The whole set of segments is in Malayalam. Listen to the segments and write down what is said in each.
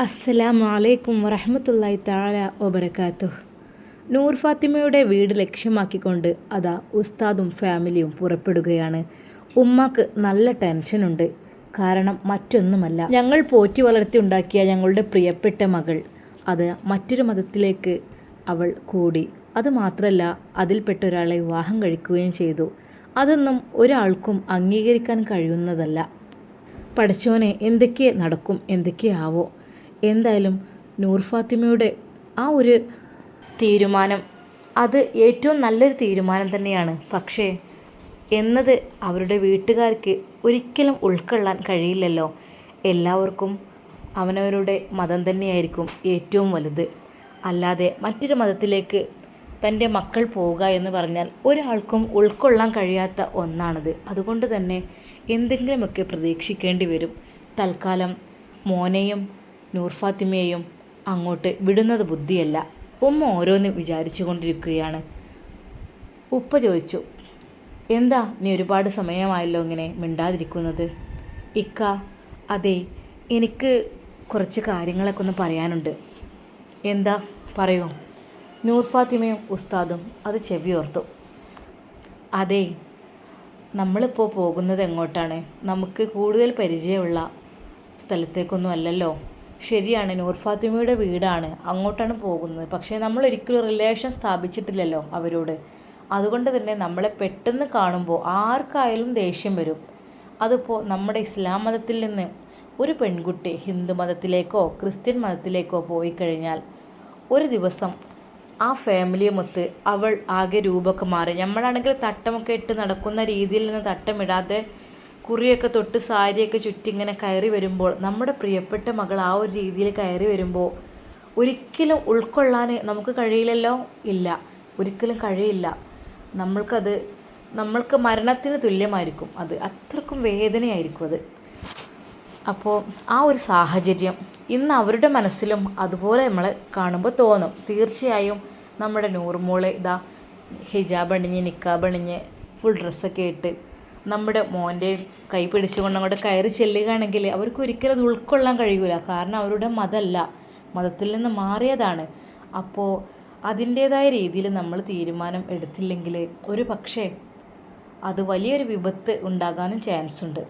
അസ്സലാമു അലൈക്കും വറഹമത്തല്ലായി താല ഒബരക്കാത്തു നൂർ ഫാത്തിമയുടെ വീട് ലക്ഷ്യമാക്കിക്കൊണ്ട് അതാ ഉസ്താദും ഫാമിലിയും പുറപ്പെടുകയാണ്. ഉമ്മാക്ക് നല്ല ടെൻഷനുണ്ട് കാരണം മറ്റൊന്നുമല്ല. ഞങ്ങൾ പോറ്റി വളർത്തി ഉണ്ടാക്കിയ ഞങ്ങളുടെ പ്രിയപ്പെട്ട മകൾ. അത് മറ്റൊരു മതത്തിലേക്ക് അവൾ കൂടി. അതുമാത്രമല്ല അതിൽപ്പെട്ട ഒരാളെ വിവാഹം കഴിക്കുകയും ചെയ്തു. അതൊന്നും ഒരാൾക്കും അംഗീകരിക്കാൻ കഴിയുന്നതല്ല. പഠിച്ചവനെ എന്തൊക്കെ നടക്കും എന്തൊക്കെയാവോ എന്തായാലും നൂർ ഫാത്തിമയുടെ ആ ഒരു തീരുമാനം അത് ഏറ്റവും നല്ലൊരു തീരുമാനം തന്നെയാണ്. പക്ഷേ എന്നത് അവരുടെ വീട്ടുകാർക്ക് ഒരിക്കലും ഉൾക്കൊള്ളാൻ കഴിയില്ലല്ലോ. എല്ലാവർക്കും അവനവരുടെ മതം തന്നെയായിരിക്കും ഏറ്റവും വലുത്. അല്ലാതെ മറ്റൊരു മതത്തിലേക്ക് തന്റെ മക്കൾ പോവുക എന്ന് പറഞ്ഞാൽ ഒരാൾക്കും ഉൾക്കൊള്ളാൻ കഴിയാത്ത ഒന്നാണത്. അതുകൊണ്ട് തന്നെ എന്തെങ്കിലുമൊക്കെ പ്രതീക്ഷിക്കേണ്ടി വരും. തൽക്കാലം മോനെയും നൂർ ഫാത്തിമയെയും അങ്ങോട്ട് വിടുന്നത് ബുദ്ധിയല്ല. ഉമ്മ ഓരോന്ന് വിചാരിച്ചു കൊണ്ടിരിക്കുകയാണ് ഉപ്പ ചോദിച്ചു എന്താ നീ ഒരുപാട് സമയമായല്ലോ ഇങ്ങനെ മിണ്ടാതിരിക്കുന്നത്? ഇക്ക അതെ എനിക്ക് കുറച്ച് കാര്യങ്ങളൊക്കെ ഒന്ന് പറയാനുണ്ട്. എന്താ? പറയൂ. നൂർ ഫാത്തിമയും ഉസ്താദും അത് ചെവി ഓർത്തു. അതെ നമ്മളിപ്പോൾ പോകുന്നത് എങ്ങോട്ടാണ്? നമുക്ക് കൂടുതൽ പരിചയമുള്ള സ്ഥലത്തേക്കൊന്നും അല്ലല്ലോ? ശരിയാണ്. നൂർ ഫാത്തിമയുടെ വീടാണ്. അങ്ങോട്ടാണ് പോകുന്നത്. പക്ഷേ നമ്മൾ ഒരിക്കലും റിലേഷൻ സ്ഥാപിച്ചിട്ടില്ലല്ലോ അവരോട്. അതുകൊണ്ട് തന്നെ നമ്മളെ പെട്ടെന്ന് കാണുമ്പോൾ ആർക്കായാലും ദേഷ്യം വരും. അതിപ്പോൾ നമ്മുടെ ഇസ്ലാം മതത്തിൽ നിന്ന് ഒരു പെൺകുട്ടി ഹിന്ദു മതത്തിലേക്കോ ക്രിസ്ത്യൻ മതത്തിലേക്കോ പോയി കഴിഞ്ഞാൽ ഒരു ദിവസം ആ ഫാമിലിയുമൊത്ത് അവൾ ആകെ രൂപമൊക്കെ മാറി. നമ്മളാണെങ്കിൽ തട്ടമൊക്കെ ഇട്ട് നടക്കുന്ന രീതിയിൽ നിന്ന് തട്ടമിടാതെ കുറിയൊക്കെ തൊട്ട് സാരിയൊക്കെ ചുറ്റി ഇങ്ങനെ കയറി വരുമ്പോൾ നമ്മുടെ പ്രിയപ്പെട്ട മകൾ ആ ഒരു രീതിയിൽ കയറി വരുമ്പോൾ ഒരിക്കലും ഉൾക്കൊള്ളാൻ നമുക്ക് കഴിയില്ലല്ലോ? ഇല്ല. ഒരിക്കലും കഴിയില്ല. നമ്മൾക്കത് നമ്മൾക്ക് മരണത്തിന് തുല്യമായിരിക്കും. അത് അത്രക്കും വേദനയായിരിക്കും അത്. അപ്പോൾ ആ ഒരു സാഹചര്യം ഇന്ന് അവരുടെ മനസ്സിലും അതുപോലെ നമ്മൾ കാണുമ്പോൾ തോന്നും. തീർച്ചയായും നമ്മുടെ നൂറുമോൾ ഇതാ ഹിജാബ് അണിഞ്ഞ് നിക്കാബ് അണിഞ്ഞ് ഫുൾ ഡ്രസ്സൊക്കെ ഇട്ട് നമ്മുടെ മോന്റെ കൈ പിടിച്ചുകൊണ്ട് അങ്ങോട്ട് കയറി ചെല്ലുകയാണെങ്കിൽ അവർക്ക് ഒരിക്കലും അത് ഉൾക്കൊള്ളാൻ കഴിയൂല. കാരണം അവരുടെ മതമല്ല മതത്തിൽ നിന്ന് മാറിയതാണ്. അപ്പോൾ അതിന്റേതായ രീതിയിൽ നമ്മൾ തീരുമാനം എടുത്തില്ലെങ്കിൽ ഒരു പക്ഷേ അത് വലിയൊരു വിപത്ത് ഉണ്ടാകാനും ചാൻസ് ഉണ്ട്.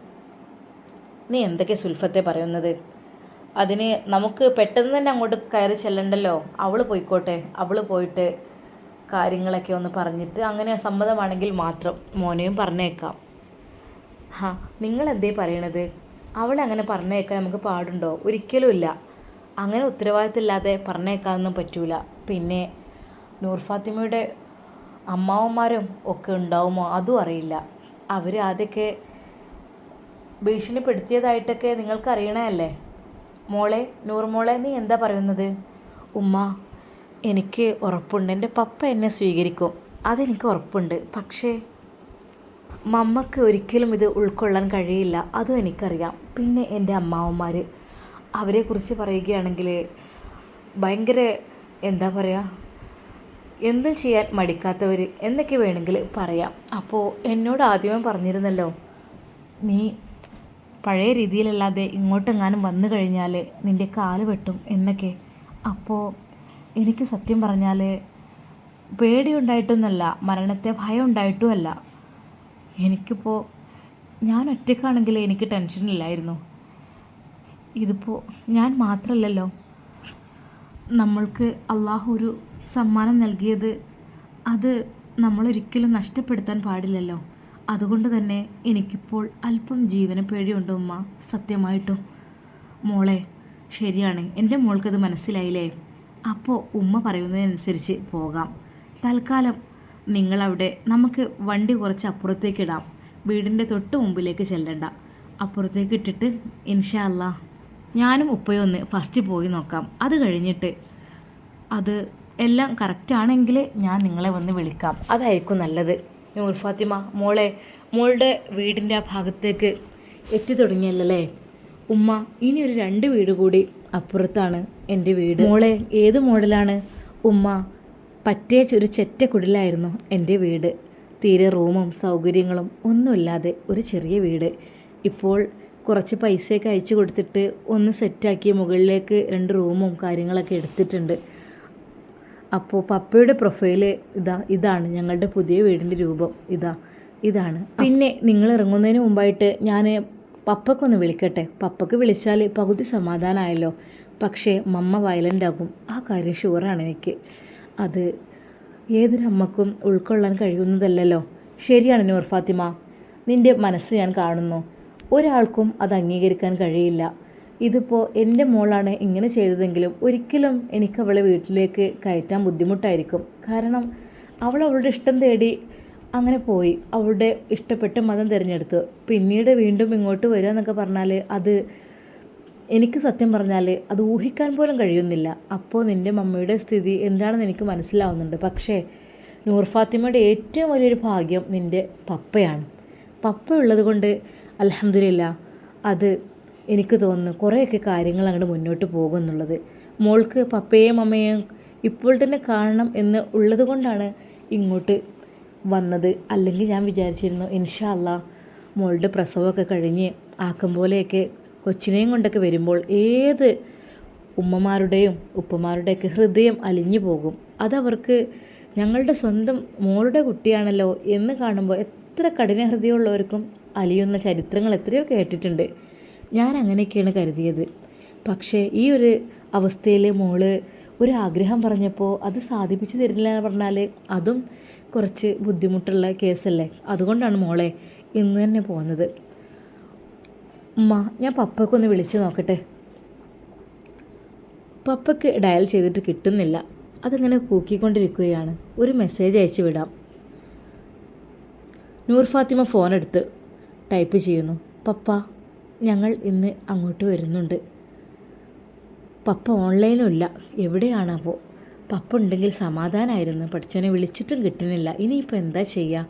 നീ എന്തൊക്കെ സുൽഫത്തെ പറയുന്നത്? അതിന് നമുക്ക് പെട്ടെന്ന് തന്നെ അങ്ങോട്ട് കയറി ചെല്ലണ്ടല്ലോ? അവൾ പോയിക്കോട്ടെ. അവൾ പോയിട്ട് കാര്യങ്ങളൊക്കെ ഒന്ന് പറഞ്ഞിട്ട് അങ്ങനെ സമ്മതമാണെങ്കിൽ മാത്രം മോനെയും പറഞ്ഞേക്കാം. ഹാ നിങ്ങൾ എന്തേ പറയണത്? അവളെ അങ്ങനെ പറഞ്ഞേക്കാൻ നമുക്ക് പാടുണ്ടോ? ഒരിക്കലും ഇല്ല. അങ്ങനെ ഉത്തരവാദിത്തമില്ലാതെ പറഞ്ഞേക്കാനൊന്നും പറ്റൂല. പിന്നെ നൂർ ഫാത്തിമയുടെ അമ്മാവന്മാരും ഒക്കെ ഉണ്ടാവുമോ? അതും അറിയില്ല. അവർ ആദ്യമൊക്കെ ഭീഷണിപ്പെടുത്തിയതായിട്ടൊക്കെ നിങ്ങൾക്ക് അറിയണമല്ലേ മോളെ നൂർമോളെ നീ എന്താ പറയുന്നത്? ഉമ്മ എനിക്ക് ഉറപ്പുണ്ട്. എന്റെ പപ്പ എന്നെ സ്വീകരിക്കും. അതെനിക്ക് ഉറപ്പുണ്ട്. പക്ഷേ മമ്മക്ക് ഒരിക്കലും ഇത് ഉൾക്കൊള്ളാൻ കഴിയില്ല. അതും എനിക്കറിയാം. പിന്നെ എന്റെ അമ്മാവന്മാർ അവരെക്കുറിച്ച് പറയുകയാണെങ്കിൽ ഭയങ്കര എന്താ പറയുക എന്തും ചെയ്യാൻ മടിക്കാത്തവർ എന്നൊക്കെ വേണമെങ്കിൽ പറയാം. അപ്പോൾ എന്നോട് ആദ്യമേ പറഞ്ഞിരുന്നല്ലോ നീ പഴയ രീതിയിലല്ലാതെ ഇങ്ങോട്ടെങ്ങാനും വന്നു കഴിഞ്ഞാൽ നിന്റെ കാൽ വെട്ടും എന്നൊക്കെ. അപ്പോൾ എനിക്ക് സത്യം പറഞ്ഞാൽ പേടിയുണ്ടായിട്ടൊന്നുമല്ല മരണത്തെ ഭയം ഉണ്ടായിട്ടുമല്ല എനിക്കിപ്പോൾ ഞാൻ ഒറ്റക്കാണെങ്കിൽ എനിക്ക് ടെൻഷനില്ലായിരുന്നു ഇതിപ്പോൾ ഞാൻ മാത്രമല്ലല്ലോ നമ്മൾക്ക് അള്ളാഹു ഒരു സമ്മാനം നൽകിയത് അത് നമ്മളൊരിക്കലും നഷ്ടപ്പെടുത്താൻ പാടില്ലല്ലോ. അതുകൊണ്ട് തന്നെ എനിക്കിപ്പോൾ അല്പം ജീവന പേടിയുണ്ട് ഉമ്മ സത്യമായിട്ടും. മോളെ ശരിയാണ്. എന്റെ മോൾക്കത് മനസ്സിലായില്ലേ? അപ്പോൾ ഉമ്മ പറയുന്നതിനനുസരിച്ച് പോകാം. തൽക്കാലം നിങ്ങളവിടെ നമുക്ക് വണ്ടി കുറച്ച് അപ്പുറത്തേക്ക് ഇടാം. വീടിന്റെ തൊട്ട് മുമ്പിലേക്ക് ചെല്ലണ്ട. അപ്പുറത്തേക്ക് ഇട്ടിട്ട് ഇൻഷാ അല്ലാ ഞാനും ഉപ്പയൊന്ന് ഫസ്റ്റ് പോയി നോക്കാം. അത് കഴിഞ്ഞിട്ട് അത് എല്ലാം കറക്റ്റാണെങ്കിൽ ഞാൻ നിങ്ങളെ വന്ന് വിളിക്കാം. അതായിരിക്കും നല്ലത്. നൂർ ഫാത്തിമ മോളെ മോളുടെ വീടിന്റെ ആ ഭാഗത്തേക്ക് എത്തി തുടങ്ങിയല്ലേ ഉമ്മ ഇനി ഒരു രണ്ട് വീട് കൂടി അപ്പുറത്താണ് എന്റെ വീട്. മോളെ ഏത് മോഡലാണ്? ഉമ്മ പറ്റേ ഒരു ചെറ്റ കുടിലായിരുന്നു എന്റെ വീട്. തീരെ റൂമും സൗകര്യങ്ങളും ഒന്നുമില്ലാതെ ഒരു ചെറിയ വീട്. ഇപ്പോൾ കുറച്ച് പൈസയൊക്കെ അയച്ചു കൊടുത്തിട്ട് ഒന്ന് സെറ്റാക്കി മുകളിലേക്ക് രണ്ട് റൂമും കാര്യങ്ങളൊക്കെ എടുത്തിട്ടുണ്ട്. അപ്പോൾ പപ്പയുടെ പ്രൊഫൈൽ ഇതാ ഇതാണ് ഞങ്ങളുടെ പുതിയ വീടിന്റെ രൂപം. ഇതാ ഇതാണ്. പിന്നെ നിങ്ങൾ ഇറങ്ങുന്നതിന് മുമ്പായിട്ട് ഞാൻ പപ്പക്കൊന്ന് വിളിക്കട്ടെ? പപ്പക്ക് വിളിച്ചാൽ പകുതി സമാധാനമായല്ലോ. പക്ഷേ മമ്മ വയലന്റ് ആകും. ആ കാര്യം ഷുവറാണ് എനിക്ക്. അത് ഏതൊരമ്മക്കും ഉൾക്കൊള്ളാൻ കഴിയുന്നതല്ലല്ലോ. ശരിയാണ് നൂർ ഫാത്തിമ. നിന്റെ മനസ്സ് ഞാൻ കാണുന്നു. ഒരാൾക്കും അത് അംഗീകരിക്കാൻ കഴിയില്ല. ഇതിപ്പോൾ എന്റെ മോളാണ് ഇങ്ങനെ ചെയ്തതെങ്കിലും ഒരിക്കലും എനിക്ക് അവളെ വീട്ടിലേക്ക് കയറ്റാൻ ബുദ്ധിമുട്ടായിരിക്കും. കാരണം അവൾ അവളുടെ ഇഷ്ടം തേടി അങ്ങനെ പോയി. അവളുടെ ഇഷ്ടപ്പെട്ട മതം തിരഞ്ഞെടുത്തു. പിന്നീട് വീണ്ടും ഇങ്ങോട്ട് വരിക എന്നൊക്കെ പറഞ്ഞാൽ അത് എനിക്ക് സത്യം പറഞ്ഞാൽ അത് ഊഹിക്കാൻ പോലും കഴിയുന്നില്ല. അപ്പോൾ നിന്റെ മമ്മിയുടെ സ്ഥിതി എന്താണെന്ന് എനിക്ക് മനസ്സിലാവുന്നുണ്ട്. പക്ഷേ നൂർ ഫാത്തിമയുടെ ഏറ്റവും വലിയൊരു ഭാഗ്യം നിന്റെ പപ്പയാണ്. പപ്പ ഉള്ളത് കൊണ്ട് അലഹമില്ല അത് എനിക്ക് തോന്നുന്നു കുറേയൊക്കെ കാര്യങ്ങൾ അങ്ങോട്ട് മുന്നോട്ട് പോകും എന്നുള്ളത് മോൾക്ക് പപ്പയെയും അമ്മയെയും ഇപ്പോൾ തന്നെ കാണണം എന്ന് ഉള്ളത് കൊണ്ടാണ് ഇങ്ങോട്ട് വന്നത്. അല്ലെങ്കിൽ ഞാൻ വിചാരിച്ചിരുന്നു ഇൻഷാ മോളുടെ പ്രസവമൊക്കെ കഴിഞ്ഞ് ആക്കും പോലെയൊക്കെ കൊച്ചിനെയും കൊണ്ടൊക്കെ വരുമ്പോൾ ഏത് ഉമ്മമാരുടെയും ഉപ്പമാരുടെയൊക്കെ ഹൃദയം അലിഞ്ഞു പോകും. അതവർക്ക് ഞങ്ങളുടെ സ്വന്തം മോളുടെ കുട്ടിയാണല്ലോ എന്ന് കാണുമ്പോൾ എത്ര കഠിന ഹൃദയമുള്ളവർക്കും അലിയുന്ന ചരിത്രങ്ങൾ എത്രയോ കേട്ടിട്ടുണ്ട്. ഞാൻ അങ്ങനെയൊക്കെയാണ് കരുതിയത്. പക്ഷേ ഈ ഒരു അവസ്ഥയിൽ മോൾ ഒരു ആഗ്രഹം പറഞ്ഞപ്പോൾ അത് സാധിപ്പിച്ചു തരില്ല എന്ന് പറഞ്ഞാൽ അതും കുറച്ച് ബുദ്ധിമുട്ടുള്ള കേസല്ലേ? അതുകൊണ്ടാണ് മോളെ ഇന്ന് തന്നെ പോകുന്നത് ഉമ്മ ഞാൻ പപ്പക്കൊന്ന് വിളിച്ച് നോക്കട്ടെ. പപ്പയ്ക്ക് ഡയൽ ചെയ്തിട്ട് കിട്ടുന്നില്ല. അതിങ്ങനെ കൂക്കിക്കൊണ്ടിരിക്കുകയാണ്? ഒരു മെസ്സേജ് അയച്ചു വിടാം. നൂർ ഫാത്തിമ ഫോൺ എടുത്ത് ടൈപ്പ് ചെയ്യുന്നു. പപ്പ ഞങ്ങൾ ഇന്ന് അങ്ങോട്ട് വരുന്നുണ്ട്. പപ്പ ഓൺലൈനും ഇല്ല. എവിടെയാണാവോ? പപ്പ ഉണ്ടെങ്കിൽ സമാധാനമായിരുന്നു പഠിച്ചവനെ വിളിച്ചിട്ടും കിട്ടുന്നില്ല. ഇനിയിപ്പോൾ എന്താ ചെയ്യുക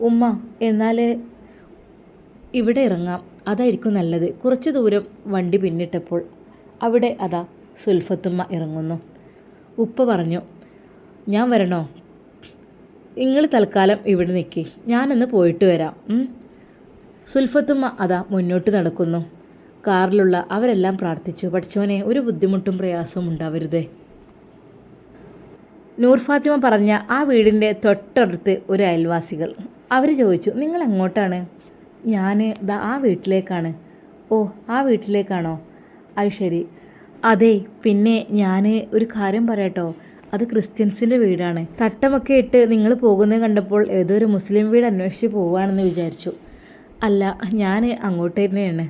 ഉമ്മ എന്നാൽ ഇവിടെ ഇറങ്ങാം. അതായിരിക്കും നല്ലത്. കുറച്ച് ദൂരം വണ്ടി പിന്നിട്ടപ്പോൾ അവിടെ അതാ സുൽഫത്തുമ്മ ഇറങ്ങുന്നു. ഉപ്പ പറഞ്ഞു ഞാൻ വരണോ? നിങ്ങൾ തൽക്കാലം ഇവിടെ നിൽക്കി ഞാനൊന്ന് പോയിട്ട് വരാം. സുൽഫത്തുമ്മ അതാ മുന്നോട്ട് നടക്കുന്നു. കാറിലുള്ള അവരെല്ലാം പ്രാർത്ഥിച്ചു പഠിച്ചവനെ ഒരു ബുദ്ധിമുട്ടും പ്രയാസവും ഉണ്ടാവരുതേ. നൂർ ഫാത്തിമ പറഞ്ഞ ആ വീടിന്റെ തൊട്ടടുത്ത് ഒരു അയൽവാസികൾ. അവർ ചോദിച്ചു നിങ്ങൾ എങ്ങോട്ടാണ്? ഞാൻ ദാ ആ വീട്ടിലേക്കാണ്. ഓ ആ വീട്ടിലേക്കാണോ? അത് ശരി. അതെ പിന്നെ ഞാൻ ഒരു കാര്യം പറയട്ടോ. അത് ക്രിസ്ത്യൻസിന്റെ വീടാണ്. തട്ടമൊക്കെ ഇട്ട് നിങ്ങൾ പോകുന്നത് കണ്ടപ്പോൾ ഏതോ ഒരു മുസ്ലിം വീട് അന്വേഷിച്ച് പോവുകയാണെന്ന് വിചാരിച്ചു. അല്ല ഞാൻ അങ്ങോട്ട് തന്നെയാണ്.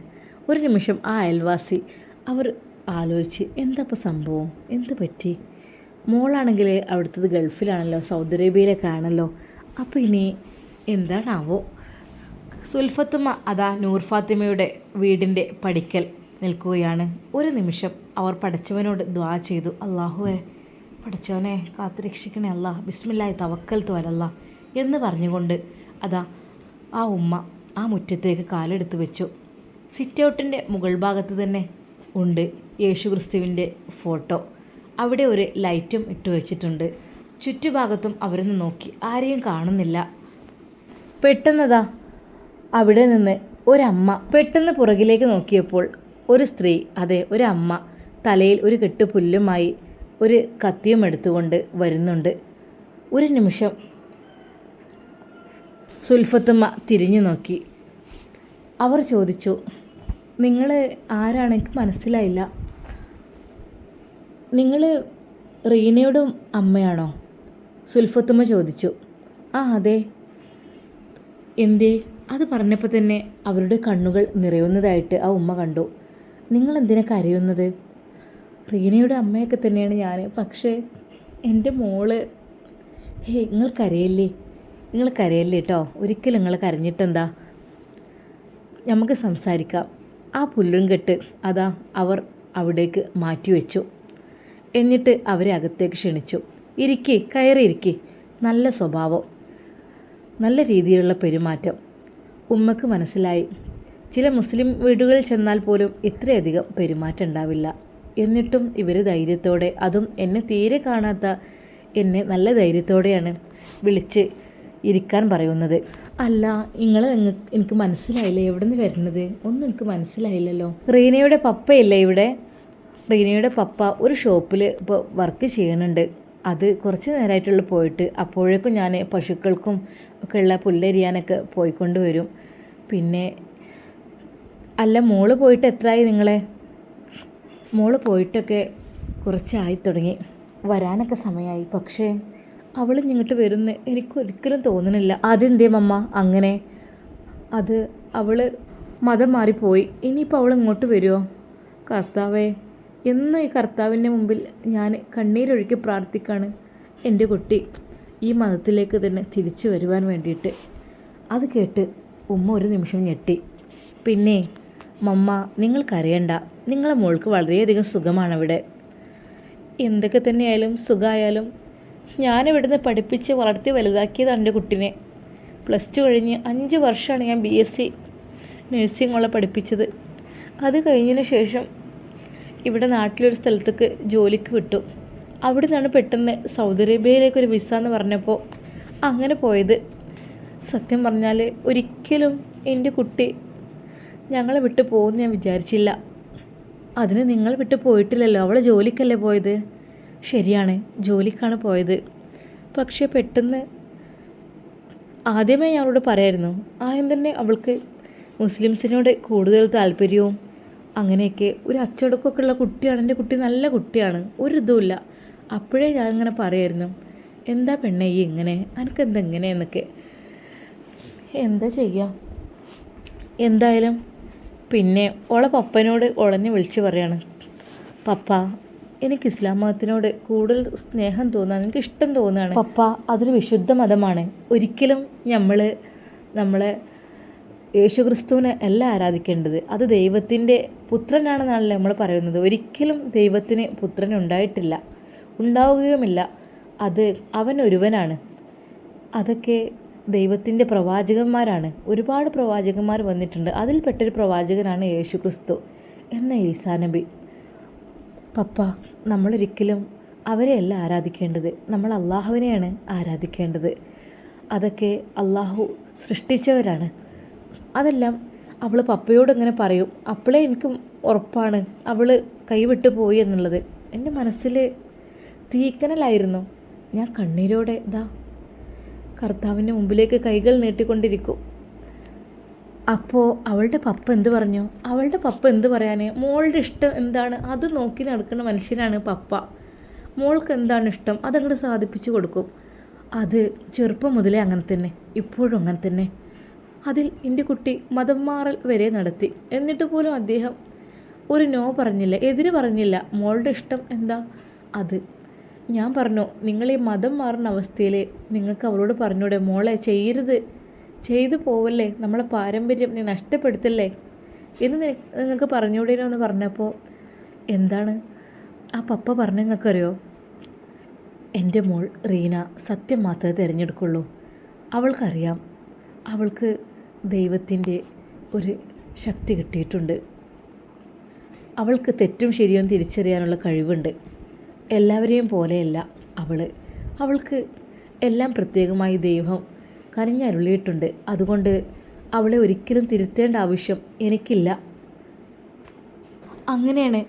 ഒരു നിമിഷം ആ അയൽവാസി അവർ ആലോചിച്ച് എന്തപ്പോൾ സംഭവം? എന്ത് പറ്റി? മോളാണെങ്കിൽ അവിടുത്തത് ഗൾഫിലാണല്ലോ സൗദി അറേബ്യയിലൊക്കെ ആണല്ലോ. അപ്പോൾ ഇനി എന്താണാവോ? സുൽഫത്തുമ്മ അതാ നൂർ ഫാത്തിമയുടെ വീടിന്റെ പടിക്കൽ നിൽക്കുകയാണ്. ഒരു നിമിഷം അവർ പഠിച്ചവനോട് ദ്വാ ചെയ്തു. അള്ളാഹുവേ പടച്ചവനെ കാത്തുരക്ഷിക്കണേ അല്ല. ബിസ്മില്ലായി തവക്കൽ തോലല്ല എന്ന് പറഞ്ഞുകൊണ്ട് അതാ ആ ഉമ്മ ആ മുറ്റത്തേക്ക് കാലെടുത്ത് വെച്ചു. സിറ്റൗട്ടിന്റെ മുകൾ ഭാഗത്ത് തന്നെ ഉണ്ട് യേശുക്രിസ്തുവിന്റെ ഫോട്ടോ. അവിടെ ഒരു ലൈറ്റും ഇട്ട് വെച്ചിട്ടുണ്ട്. ചുറ്റുഭാഗത്തും അവരൊന്ന് നോക്കി. ആരെയും കാണുന്നില്ല. പെട്ടെന്നതാ അവിടെ നിന്ന് ഒരമ്മ പെട്ടെന്ന് പുറകിലേക്ക് നോക്കിയപ്പോൾ ഒരു സ്ത്രീ അതെ ഒരമ്മ തലയിൽ ഒരു കെട്ട് പുല്ലുമായി ഒരു കത്തിയും എടുത്തുകൊണ്ട് വരുന്നുണ്ട്. ഒരു നിമിഷം സുൽഫത്തമ്മ തിരിഞ്ഞു നോക്കി. അവർ ചോദിച്ചു നിങ്ങൾ ആരാണ്? മനസ്സിലായില്ല. നിങ്ങൾ റീനയുടെ അമ്മയാണോ? സുൽഫത്തമ്മ ചോദിച്ചു ആ അതെ. എന്തേ? അത് പറഞ്ഞപ്പോൾ തന്നെ അവരുടെ കണ്ണുകൾ നിറയുന്നതായിട്ട് ആ ഉമ്മ കണ്ടു. നിങ്ങൾ എന്തിനാ കരയുന്നത്? റീനയുടെ അമ്മയൊക്കെ തന്നെയാണ് ഞാൻ പക്ഷേ എന്റെ മോൾ ഹേ നിങ്ങൾ കരയല്ലേ? നിങ്ങൾ കരയല്ലേ കേട്ടോ ഒരിക്കലും നിങ്ങൾ കരഞ്ഞിട്ടെന്താ? നമുക്ക് സംസാരിക്കാം. ആ പുല്ലും കെട്ട് അതാ അവർ അവിടേക്ക് മാറ്റിവെച്ചു എന്നിട്ട് അവരെ അകത്തേക്ക് ക്ഷണിച്ചു. ഇരിക്കേ കയറി ഇരിക്കേ നല്ല സ്വഭാവം. നല്ല രീതിയിലുള്ള പെരുമാറ്റം. ഉമ്മക്ക് മനസ്സിലായി. ചില മുസ്ലിം വീടുകളിൽ ചെന്നാൽ പോലും ഇത്രയധികം പെരുമാറ്റം ഉണ്ടാവില്ല. എന്നിട്ടും ഇവർ ധൈര്യത്തോടെ അതും എന്നെ തീരെ കാണാത്ത എന്നെ നല്ല ധൈര്യത്തോടെയാണ് വിളിച്ച് ഇരിക്കാൻ പറയുന്നത്. അല്ല നിങ്ങൾ എനിക്ക് മനസ്സിലായില്ല? എവിടെ നിന്ന് വരുന്നത്? ഒന്നും എനിക്ക് മനസ്സിലായില്ലല്ലോ. റീനയുടെ പപ്പയല്ലേ ഇവിടെ? റീനയുടെ പപ്പ ഒരു ഷോപ്പിൽ ഇപ്പോൾ വർക്ക് ചെയ്യുന്നുണ്ട് അത് കുറച്ച് നേരമായിട്ടുള്ള പോയിട്ട്. അപ്പോഴേക്കും ഞാൻ പശുക്കൾക്കും ഒക്കെ ഉള്ള പുല്ലരിയാനൊക്കെ പോയിക്കൊണ്ട് വരും. പിന്നെ അല്ല മോൾ പോയിട്ട് എത്രയായി നിങ്ങളെ? മോൾ പോയിട്ടൊക്കെ കുറച്ചായി തുടങ്ങി. വരാനൊക്കെ സമയമായി പക്ഷേ അവൾ ഇങ്ങോട്ട് വരുന്ന എനിക്കൊരിക്കലും തോന്നുന്നില്ല അതെന്തേ മമ്മ? അങ്ങനെ. അത് അവൾ മതം മാറിപ്പോയി. ഇനിയിപ്പോൾ അവൾ ഇങ്ങോട്ട് വരുമോ കർത്താവേ എന്നും ഈ കർത്താവിന്റെ മുമ്പിൽ ഞാൻ കണ്ണീരൊഴുക്കി പ്രാർത്ഥിക്കുകയാണ് എന്റെ കുട്ടി ഈ മതത്തിലേക്ക് തന്നെ തിരിച്ചു വരുവാൻ വേണ്ടിയിട്ട്. അത് കേട്ട് ഉമ്മ ഒരു നിമിഷം ഞെട്ടി. പിന്നെ മമ്മ നിങ്ങൾക്കറിയണ്ട. നിങ്ങളെ മോൾക്ക് വളരെയധികം സുഖമാണ് അവിടെ എന്തൊക്കെ തന്നെയായാലും സുഖമായാലും ഞാനിവിടുന്ന് പഠിപ്പിച്ച് വളർത്തി വലുതാക്കിയതാണ് എന്റെ കുട്ടിനെ. പ്ലസ് ടു കഴിഞ്ഞ് അഞ്ച് വർഷമാണ് ഞാൻ ബി എസ് സി നഴ്സിംഗോളെ പഠിപ്പിച്ചത്. അത് കഴിഞ്ഞതിന് ശേഷം ഇവിടെ നാട്ടിലൊരു സ്ഥലത്തേക്ക് ജോലിക്ക് വിട്ടു. അവിടെ നിന്നാണ് പെട്ടെന്ന് സൗദി അറേബ്യയിലേക്ക് ഒരു വിസ എന്ന് പറഞ്ഞപ്പോൾ അങ്ങനെ പോയത്. സത്യം പറഞ്ഞാൽ ഒരിക്കലും എന്റെ കുട്ടി ഞങ്ങളെ വിട്ട് പോകുമെന്ന് ഞാൻ വിചാരിച്ചില്ല. അതിന് നിങ്ങൾ വിട്ട് പോയിട്ടില്ലല്ലോ അവളെ ജോലിക്കല്ലേ പോയത്? ശരിയാണ് ജോലിക്കാണ് പോയത്. പക്ഷേ പെട്ടെന്ന് ആദ്യമേ അവളോട് പറയായിരുന്നു ആദ്യം തന്നെ അവൾക്ക് മുസ്ലിംസിനോട് കൂടുതൽ താല്പര്യവും അങ്ങനെയൊക്കെ ഒരു അച്ചടക്കമൊക്കെ ഉള്ള കുട്ടിയാണ്. എന്റെ കുട്ടി നല്ല കുട്ടിയാണ്. ഒരു ഇതുമില്ല. അപ്പോഴേ ഞാൻ ഇങ്ങനെ പറയായിരുന്നു എന്താ പെണ്ണെ ഈ ഇങ്ങനെ? എനിക്കെന്താ ഇങ്ങനെ? എന്നൊക്കെ. എന്താ ചെയ്യുക എന്തായാലും പിന്നെ ഓളെ പപ്പനോട് ഓളെന്നെ വിളിച്ച് പറയാണ്. പപ്പ എനിക്ക് ഇസ്ലാം മതത്തിനോട് കൂടുതൽ സ്നേഹം തോന്നുകയാണ് എനിക്ക് ഇഷ്ടം തോന്നുകയാണ് പപ്പ അതൊരു വിശുദ്ധ മതമാണ്. ഒരിക്കലും നമ്മൾ നമ്മളെ യേശുക്രിസ്തുവിനെ അല്ല ആരാധിക്കേണ്ടത്? അത് ദൈവത്തിന്റെ പുത്രനാണെന്നാണല്ലോ നമ്മൾ പറയുന്നത്. ഒരിക്കലും ദൈവത്തിന് പുത്രൻ ഉണ്ടായിട്ടില്ല. ഉണ്ടാവുകയുമില്ല. അത് അവൻ ഒരുവനാണ്. അതൊക്കെ ദൈവത്തിന്റെ പ്രവാചകന്മാരാണ്. ഒരുപാട് പ്രവാചകന്മാർ വന്നിട്ടുണ്ട്. അതിൽപ്പെട്ടൊരു പ്രവാചകനാണ് യേശു ക്രിസ്തു എന്ന ഈസാ നബി പപ്പ നമ്മളൊരിക്കലും അവരെയല്ല ആരാധിക്കേണ്ടത്. നമ്മൾ അള്ളാഹുവിനെയാണ് ആരാധിക്കേണ്ടത്. അതൊക്കെ അള്ളാഹു സൃഷ്ടിച്ചവരാണ്. അതെല്ലാം അവൾ പപ്പയോട് ഇങ്ങനെ പറയും. അപ്പോഴേ എനിക്ക് ഉറപ്പാണ്. അവൾ കൈവിട്ട് പോയി എന്നുള്ളത്. എന്റെ മനസ്സിൽ തീക്കനലായിരുന്നു. ഞാൻ കണ്ണീരോടെ ഇതാ കർത്താവിന്റെ മുമ്പിലേക്ക് കൈകൾ നീട്ടിക്കൊണ്ടിരിക്കും. അപ്പോൾ അവളുടെ പപ്പ എന്ത് പറഞ്ഞു? അവളുടെ പപ്പ എന്ത് പറയാൻ മോളുടെ ഇഷ്ടം എന്താണ്? അത് നോക്കി നടക്കുന്ന മനുഷ്യനാണ് പപ്പ. മോൾക്ക് എന്താണ് ഇഷ്ടം? അതങ്ങോട്ട് സാധിപ്പിച്ചു കൊടുക്കും. അത് ചെറുപ്പം മുതലേ അങ്ങനെ തന്നെ. ഇപ്പോഴും അങ്ങനെ തന്നെ. അതിൽ എന്റെ കുട്ടി മതം മാറൽ വരെ നടത്തി. എന്നിട്ട് പോലും അദ്ദേഹം ഒരു നോ പറഞ്ഞില്ല. എതിര് പറഞ്ഞില്ല. മോളുടെ ഇഷ്ടം എന്താ? അത്. ഞാൻ പറഞ്ഞു നിങ്ങൾ ഈ മതം മാറുന്ന അവസ്ഥയിൽ നിങ്ങൾക്ക് അവളോട് പറഞ്ഞൂടെ? മോളെ ചെയ്യരുത്. ചെയ്തു പോവല്ലേ? നമ്മളെ പാരമ്പര്യം നീ നഷ്ടപ്പെടുത്തല്ലേ? എന്ന് നിങ്ങൾക്ക് പറഞ്ഞുകൂടേനോ എന്ന് പറഞ്ഞപ്പോൾ എന്താണ്? ആ പപ്പ പറഞ്ഞ നിങ്ങൾക്കറിയോ എന്റെ മോൾ റീന സത്യം മാത്രമേ തിരഞ്ഞെടുക്കുള്ളൂ. അവൾക്കറിയാം. അവൾക്ക് ദൈവത്തിന്റെ ഒരു ശക്തി കിട്ടിയിട്ടുണ്ട്. അവൾക്ക് തെറ്റും ശരിയും തിരിച്ചറിയാനുള്ള കഴിവുണ്ട്. എല്ലാവരെയും പോലെയല്ല അവൾ അവൾക്ക് എല്ലാം പ്രത്യേകമായി ദൈവം കനിഞ്ഞരുളിയിട്ടുണ്ട്. അതുകൊണ്ട് അവളെ ഒരിക്കലും തിരുത്തേണ്ട ആവശ്യം എനിക്കില്ല. അങ്ങനെയാണ്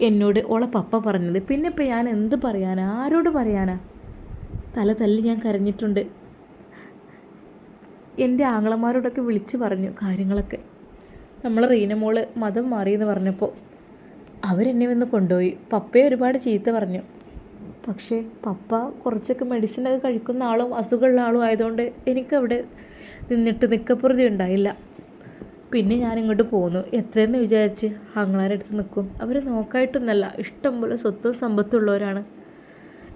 എന്നോട് ഓളെ പപ്പ പറഞ്ഞത്. പിന്നെ ഇപ്പം ഞാൻ എന്ത് പറയാനാ? ആരോട് പറയാനാ? തല തല്ലി ഞാൻ കരഞ്ഞിട്ടുണ്ട്. എന്റെ ആങ്ങളമാരോടൊക്കെ വിളിച്ച് പറഞ്ഞു കാര്യങ്ങളൊക്കെ. നമ്മൾ റീനമോൾ മതം മാറിയെന്ന് പറഞ്ഞപ്പോൾ അവരെന്നെ വന്ന് കൊണ്ടുപോയി. പപ്പയെ ഒരുപാട് ചീത്ത പറഞ്ഞു. പക്ഷേ പപ്പ കുറച്ചൊക്കെ മെഡിസിനൊക്കെ കഴിക്കുന്ന ആളും അസുഖമുള്ള ആളും ആയതുകൊണ്ട് എനിക്കവിടെ നിന്നിട്ട് നിക്കപ്പുറതി ഉണ്ടായില്ല. പിന്നെ ഞാൻ ഇങ്ങോട്ട് പോന്നു. എത്രയെന്ന് വിചാരിച്ച് ആങ്ങളാരുടെ നിൽക്കും. അവർ നോക്കായിട്ടൊന്നല്ല ഇഷ്ടം പോലെ സ്വത്തും സമ്പത്തും ഉള്ളവരാണ്.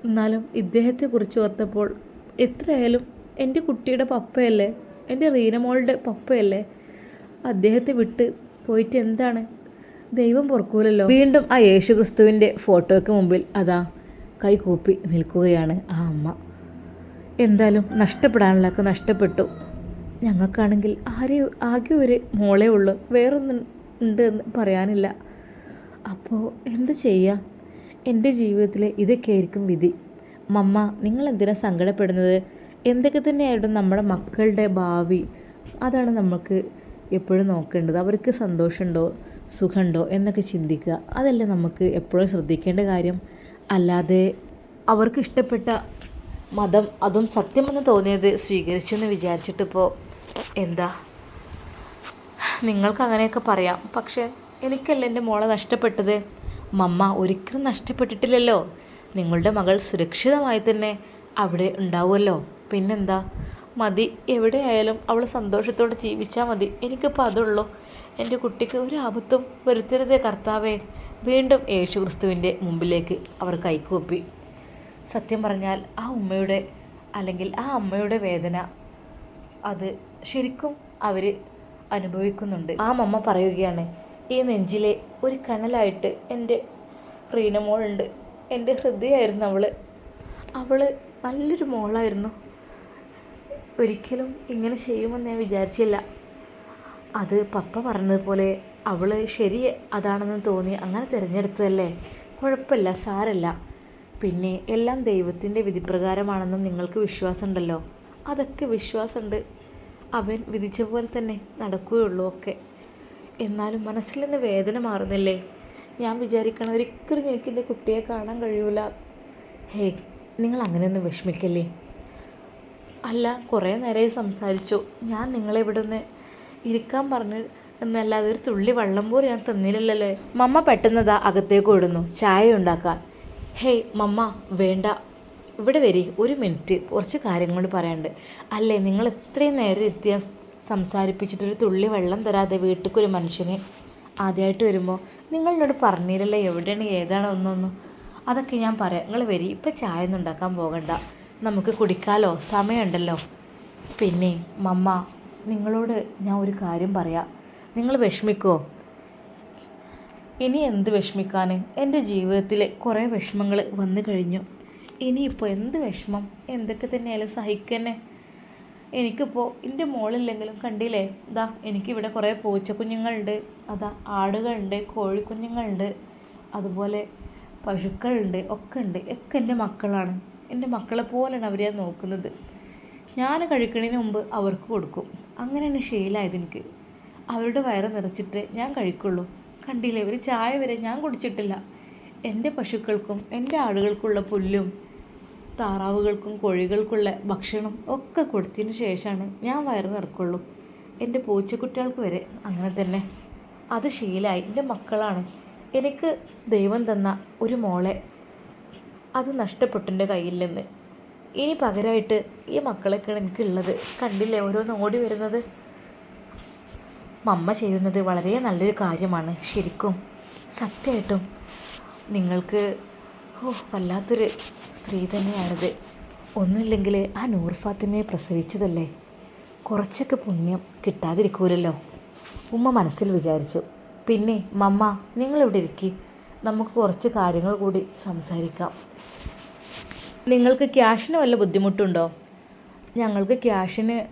എന്നാലും ഇദ്ദേഹത്തെക്കുറിച്ച് ഓർത്തപ്പോൾ എത്രയായാലും എന്റെ കുട്ടിയുടെ പപ്പയല്ലേ എന്റെ റീനമോളുടെ പപ്പയല്ലേ? അദ്ദേഹത്തെ വിട്ട് പോയിട്ട് എന്താണ്? ദൈവം പൊറക്കൂലല്ലോ. വീണ്ടും ആ യേശു ക്രിസ്തുവിന്റെ ഫോട്ടോയ്ക്ക് മുമ്പിൽ അതാ കൈകൂപ്പി നിൽക്കുകയാണ് ആ അമ്മ. എന്തായാലും നഷ്ടപ്പെടാനുള്ളതൊക്കെ നഷ്ടപ്പെട്ടു. ഞങ്ങൾക്കാണെങ്കിൽ ആരെ ആകെ ഒരു മോളേ ഉള്ളൂ. വേറൊന്നും ഉണ്ട് എന്ന് പറയാനില്ല. അപ്പോൾ എന്ത് ചെയ്യുക എന്റെ ജീവിതത്തിലെ ഇതൊക്കെ ആയിരിക്കും വിധി. മമ്മ നിങ്ങൾ എന്തിനാണ് സങ്കടപ്പെടുന്നത്? എന്തൊക്കെ തന്നെയായിട്ടും നമ്മുടെ മക്കളുടെ ഭാവി അതാണ് നമുക്ക് എപ്പോഴും നോക്കേണ്ടത്. അവർക്ക് സന്തോഷമുണ്ടോ സുഖമുണ്ടോ എന്നൊക്കെ ചിന്തിക്കുക. അതല്ലേ നമുക്ക് എപ്പോഴും ശ്രദ്ധിക്കേണ്ട കാര്യം. അല്ലാതെ അവർക്ക് ഇഷ്ടപ്പെട്ട മതം അതും സത്യമെന്ന് തോന്നിയത് സ്വീകരിച്ചെന്ന് വിചാരിച്ചിട്ടിപ്പോൾ എന്താ? നിങ്ങൾക്ക് അങ്ങനെയൊക്കെ പറയാം. പക്ഷേ എനിക്കല്ല എന്റെ മോളെ നഷ്ടപ്പെട്ടത്. മമ്മ ഒരിക്കലും നഷ്ടപ്പെട്ടിട്ടില്ലല്ലോ. നിങ്ങളുടെ മകൾ സുരക്ഷിതമായി തന്നെ അവിടെ ഉണ്ടാവുമല്ലോ. പിന്നെന്താ? മതി എവിടെയായാലും അവൾ സന്തോഷത്തോടെ ജീവിച്ചാൽ മതി. എനിക്കിപ്പോൾ അതുള്ളൂ. എന്റെ കുട്ടിക്ക് ഒരു അബദ്ധം വരുത്തരുതേ കർത്താവേ. വീണ്ടും യേശു ക്രിസ്തുവിന്റെ മുമ്പിലേക്ക് അവർ കൈകൂപ്പി. സത്യം പറഞ്ഞാൽ ആ ഉമ്മയുടെ അല്ലെങ്കിൽ ആ അമ്മയുടെ വേദന അത് ശരിക്കും അവർ അനുഭവിക്കുന്നുണ്ട്. ആ മമ്മ പറയുകയാണ് ഈ നെഞ്ചിലെ ഒരു കണലായിട്ട് എന്റെ റീനമോളുണ്ട് എന്റെ ഹൃദയമായിരുന്നു അവൾ അവൾ നല്ലൊരു മോളായിരുന്നു. ഒരിക്കലും ഇങ്ങനെ ചെയ്യുമെന്ന് ഞാൻ വിചാരിച്ചില്ല. അത് പപ്പ പറഞ്ഞതുപോലെ അവൾ ശരി അതാണെന്ന് തോന്നി അങ്ങനെ തിരഞ്ഞെടുത്തതല്ലേ? കുഴപ്പമില്ല സാരല്ല പിന്നെ എല്ലാം ദൈവത്തിന്റെ വിധിപ്രകാരമാണെന്നും നിങ്ങൾക്ക് വിശ്വാസമുണ്ടല്ലോ? അതൊക്കെ വിശ്വാസമുണ്ട്. അവൻ വിധിച്ച പോലെ തന്നെ നടക്കുകയുള്ളൂ ഒക്കെ. എന്നാലും മനസ്സിൽ നിന്ന് വേദന മാറുന്നില്ലേ? ഞാൻ വിചാരിക്കണം ഒരിക്കലും എനിക്ക് എന്റെ കുട്ടിയെ കാണാൻ കഴിയൂല. ഹേ നിങ്ങൾ അങ്ങനെയൊന്നും വിഷമിക്കല്ലേ? അല്ല കുറേ നേരമായി സംസാരിച്ചു. ഞാൻ നിങ്ങളെ ഇവിടെ നിന്ന് ഇരിക്കാൻ പറഞ്ഞു എന്നല്ലാതെ ഒരു തുള്ളി വെള്ളം പോലും ഞാൻ തന്നില്ലല്ലേ? മമ്മ പെട്ടെന്നതാ അകത്തേക്ക് ഓടുന്നു. ചായ ഉണ്ടാക്കാൻ. ഹേയ് മമ്മ വേണ്ട. ഇവിടെ വരി ഒരു മിനിറ്റ്. കുറച്ച് കാര്യങ്ങൾ പറയാണ്ട് അല്ലേ നിങ്ങൾ ഇത്രയും നേരം ഞാൻ സംസാരിപ്പിച്ചിട്ട് ഒരു തുള്ളി വെള്ളം തരാതെ വീട്ടിലേക്ക് ഒരു മനുഷ്യനെ ആദ്യമായിട്ട് വരുമ്പോൾ നിങ്ങളോട് പറഞ്ഞില്ലല്ലോ എവിടെയാണ് ഏതാണ് ഒന്നൊന്നും. അതൊക്കെ ഞാൻ പറയാം. നിങ്ങൾ വരി ഇപ്പം ചായ ഒന്നും ഉണ്ടാക്കാൻ പോകണ്ട. നമുക്ക് കുടിക്കാലോ? സമയമുണ്ടല്ലോ. പിന്നെ മമ്മ നിങ്ങളോട് ഞാൻ ഒരു കാര്യം പറയാം. നിങ്ങൾ വിഷമിക്കുമോ ഇനി എന്ത് വിഷമിക്കാൻ എന്റെ ജീവിതത്തിൽ കുറേ വിഷമങ്ങൾ വന്നു കഴിഞ്ഞു. ഇനിയിപ്പോൾ എന്ത് വിഷമം? എന്തൊക്കെ തന്നെയാലും സഹിക്കന്നെ. എനിക്കിപ്പോൾ എന്റെ മോളില്ലെങ്കിലും കണ്ടില്ലേ? ഇതാ എനിക്കിവിടെ കുറേ പൂച്ചക്കുഞ്ഞുങ്ങളുണ്ട്. അതാ ആടുകളുണ്ട് കോഴിക്കുഞ്ഞുങ്ങളുണ്ട്. അതുപോലെ പശുക്കളുണ്ട് ഒക്കെ ഉണ്ട്. ഒക്കെ എന്റെ മക്കളാണ്. എന്റെ മക്കളെ അവരെ നോക്കുന്നത്. ഞാൻ കഴിക്കണതിന് മുമ്പ് അവർക്ക് കൊടുക്കും. അങ്ങനെയാണ് ശീലമായത് എനിക്ക്. അവരുടെ വയറ് നിറച്ചിട്ട് ഞാൻ കഴിക്കുള്ളൂ. കണ്ടില്ലേ ഒരു ചായ വരെ ഞാൻ കുടിച്ചിട്ടില്ല. എന്റെ പശുക്കൾക്കും എന്റെ ആടുകൾക്കുള്ള പുല്ലും താറാവുകൾക്കും കോഴികൾക്കുള്ള ഭക്ഷണം ഒക്കെ കൊടുത്തതിന് ശേഷമാണ് ഞാൻ വയറ് നിറക്കുള്ളൂ. എന്റെ പൂച്ചക്കുട്ടികൾക്ക് വരെ അങ്ങനെ തന്നെ. അത് ശീലമായി. എന്റെ മക്കളാണ്. എനിക്ക് ദൈവം തന്ന ഒരു മോളെ അത് നഷ്ടപ്പെട്ടു കയ്യിൽ നിന്ന്. ഇനി പകരമായിട്ട് ഈ മക്കളൊക്കെയാണ് എനിക്കുള്ളത്. കണ്ടില്ലേ ഓരോന്ന് ഓടി വരുന്നത്? മമ്മ ചെയ്യുന്നത് വളരെ നല്ലൊരു കാര്യമാണ്. ശരിക്കും സത്യമായിട്ടും. നിങ്ങൾക്ക് ഓ വല്ലാത്തൊരു സ്ത്രീ തന്നെയാണിത്. ഒന്നുമില്ലെങ്കിൽ ആ നൂർ ഫാത്തിമയെ പ്രസവിച്ചതല്ലേ? കുറച്ചൊക്കെ പുണ്യം കിട്ടാതിരിക്കൂലല്ലോ? ഉമ്മ മനസ്സിൽ വിചാരിച്ചു. പിന്നെ മമ്മ നിങ്ങളിവിടെ ഇരിക്കി. നമുക്ക് കുറച്ച് കാര്യങ്ങൾ കൂടി സംസാരിക്കാം. നിങ്ങൾക്ക് ക്യാഷിന് വല്ല ബുദ്ധിമുട്ടുണ്ടോ? ഞങ്ങൾക്ക് ക്യാഷിന്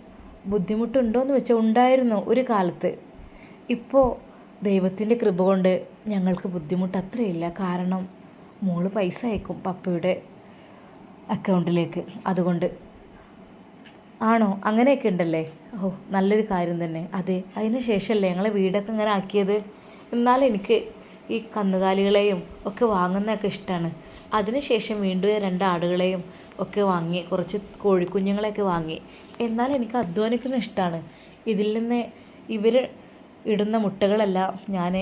ബുദ്ധിമുട്ടുണ്ടോ എന്ന് വെച്ചാൽ ഉണ്ടായിരുന്നു ഒരു കാലത്ത്. ഇപ്പോൾ ദൈവത്തിന്റെ കൃപ കൊണ്ട് ഞങ്ങൾക്ക് ബുദ്ധിമുട്ട് അത്രയില്ല. കാരണം മോൾ പൈസ അയക്കും പപ്പയുടെ അക്കൗണ്ടിലേക്ക്. അതുകൊണ്ട് ആണോ? അങ്ങനെയൊക്കെ ഉണ്ടല്ലേ? ഓ നല്ലൊരു കാര്യം തന്നെ. അതെ അതിന് ശേഷമല്ലേ ഞങ്ങളെ വീടൊക്കെ ഇങ്ങനെ ആക്കിയത്? എന്നാലും എനിക്ക് ഈ കന്നുകാലികളെയും ഒക്കെ വാങ്ങുന്നതൊക്കെ ഇഷ്ടമാണ് അതിനുശേഷം വീണ്ടും രണ്ട് ആടുകളെയും ഒക്കെ വാങ്ങി കുറച്ച് കോഴിക്കുഞ്ഞുങ്ങളെയൊക്കെ വാങ്ങി. എന്നാൽ എനിക്ക് അധ്വാനിക്കുന്ന ഇഷ്ടമാണ് ഇതിൽ നിന്ന് ഇവർ ഇടുന്ന മുട്ടകളെല്ലാം ഞാൻ